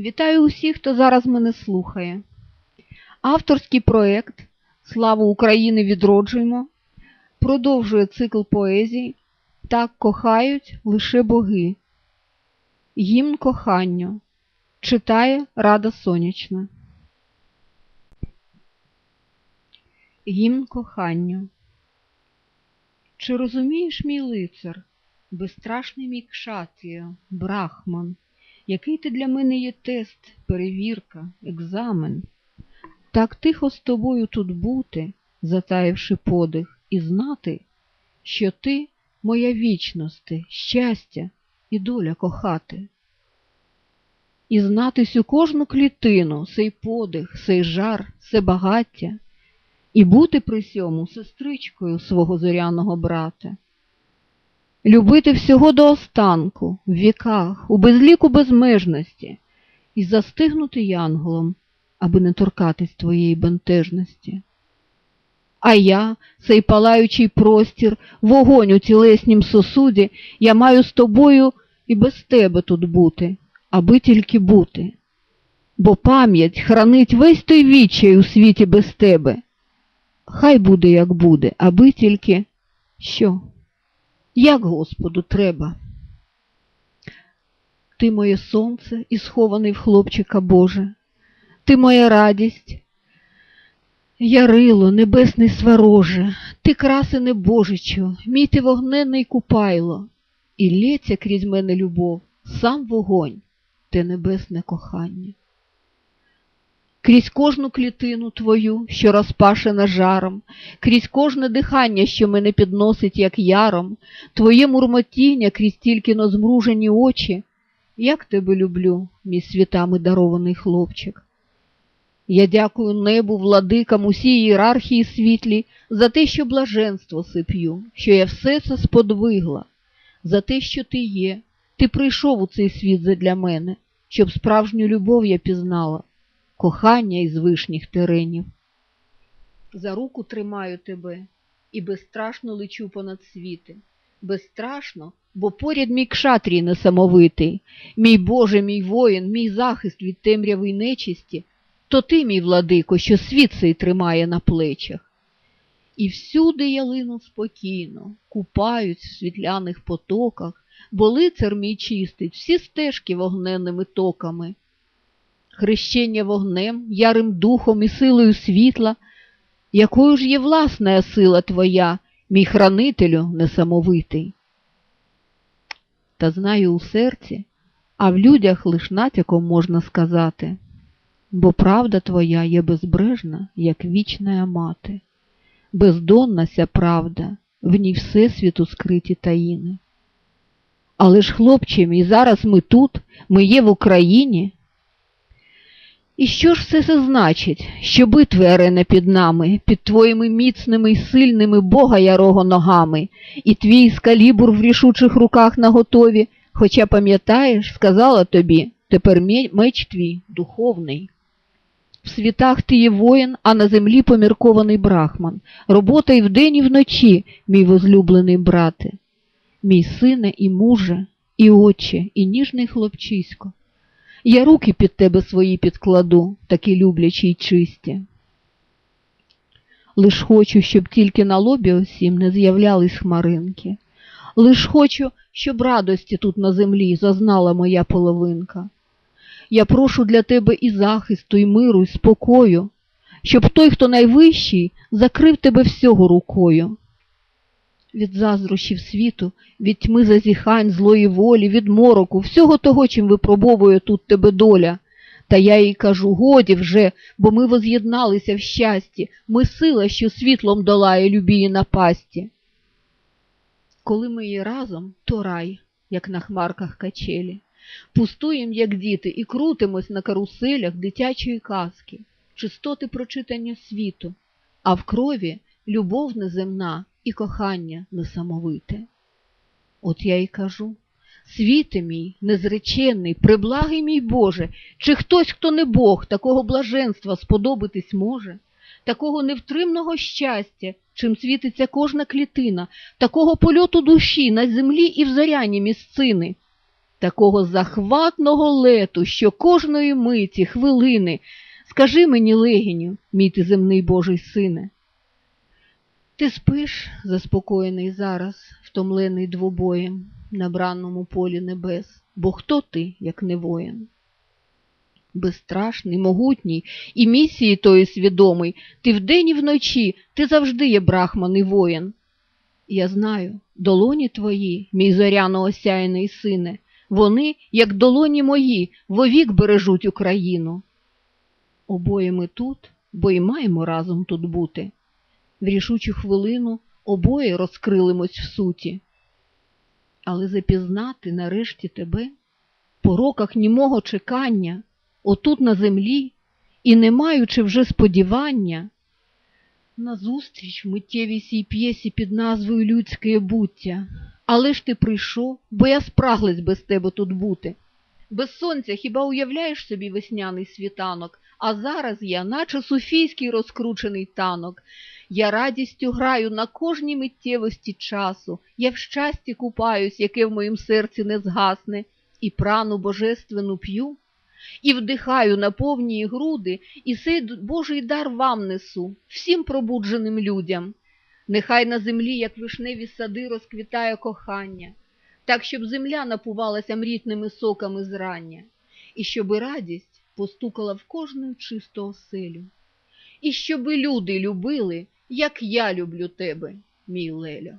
Вітаю усіх, хто зараз мене слухає. Авторський проєкт Славу України відроджуємо продовжує цикл поезій Так кохають лише боги. Гімн коханню читає Рада Сонячна. Гімн коханню. Чи розумієш, мій лицар, безстрашний мій кшатрія, брахман, який ти для мене є тест, перевірка, екзамен? Так тихо з тобою тут бути, затаївши подих, і знати, що ти моя вічності, щастя і доля кохати. І знати сю кожну клітину, сей подих, сей жар, се багаття, і бути при сьому сестричкою свого зоряного брата. Любити всього до останку, в віках, у безліку безмежності, і застигнути янголом, аби не торкатись твоєї бентежності. А я, цей палаючий простір, вогонь у тілеснім сосуді, я маю з тобою і без тебе тут бути, аби тільки бути. Бо пам'ять хранить весь той відчай у світі без тебе. Хай буде, як буде, аби тільки що? Як Господу треба? Ти моє сонце і схований в хлопчика Боже, ти моя радість, Ярило, небесний свароже, ти красене Божичу, мій ти вогненний купайло, і лється крізь мене любов, сам вогонь, те небесне кохання. Крізь кожну клітину твою, що розпашена жаром, крізь кожне дихання, що мене підносить, як яром, твоє мурмотіння крізь тільки змружені очі, як тебе люблю, мій світами дарований хлопчик. Я дякую небу, владикам, усій ієрархії світлі за те, що блаженство сип'ю, що я все це сподвигла, за те, що ти є, ти прийшов у цей світ задля мене, щоб справжню любов я пізнала, кохання із вишніх теренів. За руку тримаю тебе і безстрашно лечу понад світи. Безстрашно, бо поряд мій кшатрій несамовитий, мій Боже, мій воїн, мій захист від темряви й нечисті, то ти, мій владико, що світ цей тримає на плечах. І всюди я лину спокійно, купаюсь в світляних потоках, бо лицар мій чистить всі стежки вогненними токами. Хрещення вогнем, ярим духом і силою світла, якою ж є власна сила твоя, мій хранителю несамовитий. Та знаю у серці, а в людях лиш натяком можна сказати бо правда твоя є безбрежна, як вічна мати, бездонна ся правда, в ній всесвіту скриті таїни. Але ж, хлопче мій, зараз ми тут, ми є в Україні. І що ж все це значить, що битви арена під нами, під твоїми міцними й сильними Бога ярого ногами, і твій скалібур в рішучих руках наготові, хоча, пам'ятаєш, сказала тобі, тепер меч твій духовний. В світах ти є воїн, а на землі поміркований брахман. Робота і вдень, і вночі, мій возлюблений брате, мій сине і муже, і отче, і ніжний хлопчисько. Я руки під тебе свої підкладу, такі люблячі й чисті. Лиш хочу, щоб тільки на лобі усім не з'являлись хмаринки. Лиш хочу, щоб радості тут на землі зазнала моя половинка. Я прошу для тебе і захисту, і миру, і спокою, щоб той, хто найвищий, закрив тебе всього рукою. Від заздрощів світу, від тьми зазіхань, злої волі, від мороку, всього того, чим випробовує тут тебе доля. Та я їй кажу годі вже, бо ми воз'єдналися в щасті, ми сила, що світлом долає любії напасті. Коли ми є разом, то рай, як на хмарках качелі. Пустуєм, як діти, і крутимось на каруселях дитячої казки, чистоти прочитання світу, а в крові любов неземна і кохання несамовите. От я й кажу світе мій, незреченний, приблагий мій Боже, чи хтось, хто не Бог, такого блаженства сподобатись може, такого невтримного щастя, чим світиться кожна клітина, такого польоту душі на землі і в заряні місцини. такого захватного лету, що кожної миті, хвилини, скажи мені, легіню, мій ти земний Божий сине. Ти спиш, заспокоєний зараз, втомлений двобоєм на бранному полі небес, бо хто ти, як не воїн? Безстрашний, могутній і місії тої свідомий, ти вдень і вночі, ти завжди є брахман і воїн. Я знаю, долоні твої, мій зоряно осяяний сине, вони, як долоні мої, вовік бережуть Україну. Обоє ми тут, бо й маємо разом тут бути. В рішучу хвилину обоє розкрилимось в суті. Але запізнати нарешті тебе по роках німого чекання, отут на землі, і не маючи вже сподівання, назустріч миттєвій сій п'єсі під назвою Людське буття. Але ж ти прийшов, бо я спраглась без тебе тут бути. Без сонця хіба уявляєш собі весняний світанок, а зараз я, наче суфійський розкручений танок. Я радістю граю на кожній миттєвості часу, я в щасті купаюсь, яке в моїм серці не згасне, і прану божественну п'ю, і вдихаю на повні груди, і сей Божий дар вам несу, всім пробудженим людям. Нехай на землі, як вишневі сади, розквітає кохання, так, щоб земля напувалася мрітними соками зрання, і щоби радість постукала в кожну чисту оселю, і щоби люди любили, як я люблю тебе, мій Лелю.